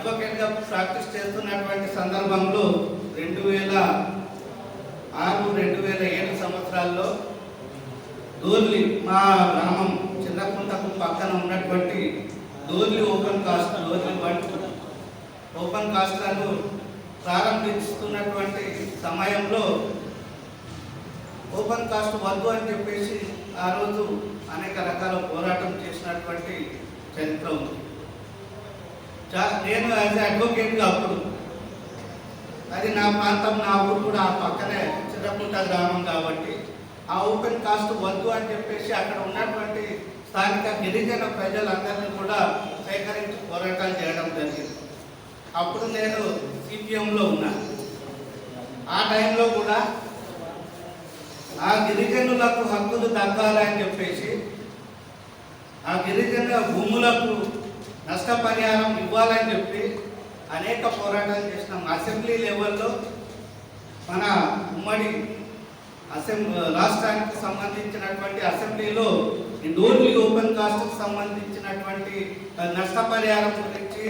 అడ్వకేట్గా practice చేస్తున్నటువంటి సందర్భంలో రెండు వేల ఆరు రెండు వేల ఏడు సంవత్సరాల్లో దూర్లి మా గ్రామం చిన్నకుంటకు పక్కన ఉన్నటువంటి Durli open cast Durli one open కాస్ట్లను ప్రారంభిస్తున్నటువంటి సమయంలో ఓపెన్ కాస్ట్ వద్దు అని చెప్పేసి ఆ రోజు అనేక రకాల పోరాటం చేసినటువంటి చరిత్ర ఉంది. నేను యాజ్ అడ్వకేట్గా అప్పుడు. అది నా ప్రాంతం నా ఊరు కూడా ఆ పక్కనే చిన్నకుంట గ్రామం కాబట్టి ఆ ఓపెన్ కాస్ట్ వద్దు అని చెప్పేసి అక్కడ ఉన్నటువంటి స్థానిక గిరిజన ప్రజలందరినీ కూడా సేకరించి పోరాటాలు చేయడం జరిగింది. అప్పుడు నేను సిపిఎంలో ఉన్నా. ఆ టైంలో కూడా ఆ గిరిజనులకు హక్కులు దక్కాలని చెప్పేసి ఆ గిరిజన భూములకు నష్టపరిహారం ఇవ్వాలని చెప్పి అనేక పోరాటాలు చేసినాం. అసెంబ్లీ లెవెల్లో మన ఉమ్మడి అసెంబ్లీ రాష్ట్రానికి సంబంధించినటువంటి అసెంబ్లీలో ఈ డోర్లీ ఓపెన్ కాస్ట్కి సంబంధించినటువంటి నష్టపరిహారం గురించి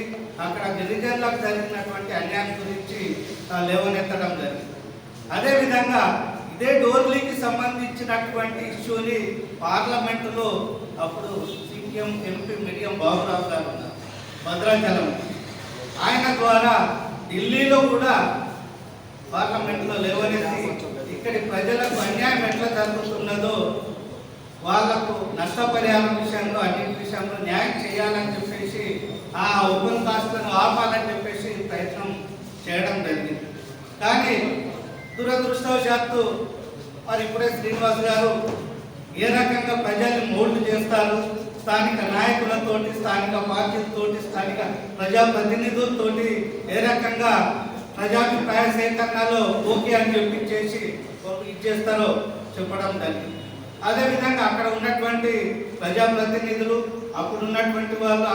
అక్కడ గిరిజనులకు జరిగినటువంటి అన్యాయం గురించి లేవనెత్తడం జరిగింది. అదేవిధంగా ఇదే డోర్లీకి సంబంధించినటువంటి ఇష్యూని పార్లమెంటులో అప్పుడు సీఎం ఎంపీ మీడియం బాబురావు గారు ఉన్నారు. భద్రాచలం. ఆయన ద్వారా ఢిల్లీలో కూడా పార్లమెంట్లో లేవనేసి ఇక్కడి ప్రజలకు అన్యాయం ఎట్లా జరుగుతున్నదో వాళ్ళకు నష్టపరిహారం విషయంలో అన్నింటి విషయంలో న్యాయం చేయాలని చెప్పేసి ఆ ఓపెన్ కాస్ట్లను ఆపాలని చెప్పేసి ప్రయత్నం చేయడం జరిగింది. కానీ దురదృష్టవశాత్తు మరి ఇప్పుడే శ్రీనివాస్ గారు ఏ రకంగా ప్రజల్ని మోల్డ్ చేస్తారు స్థానిక నాయకులతోటి స్థానిక పార్టీలతోటి స్థానిక ప్రజాప్రతినిధులతోటి ఏ రకంగా ప్రజాభిప్రాయ సేకరణలో ఓకే అని చెప్పి చేసి ఇచ్చేస్తారో చెప్పడం జరిగింది. అదేవిధంగా అక్కడ ఉన్నటువంటి ప్రజాప్రతినిధులు అప్పుడు ఉన్నటువంటి వాళ్ళు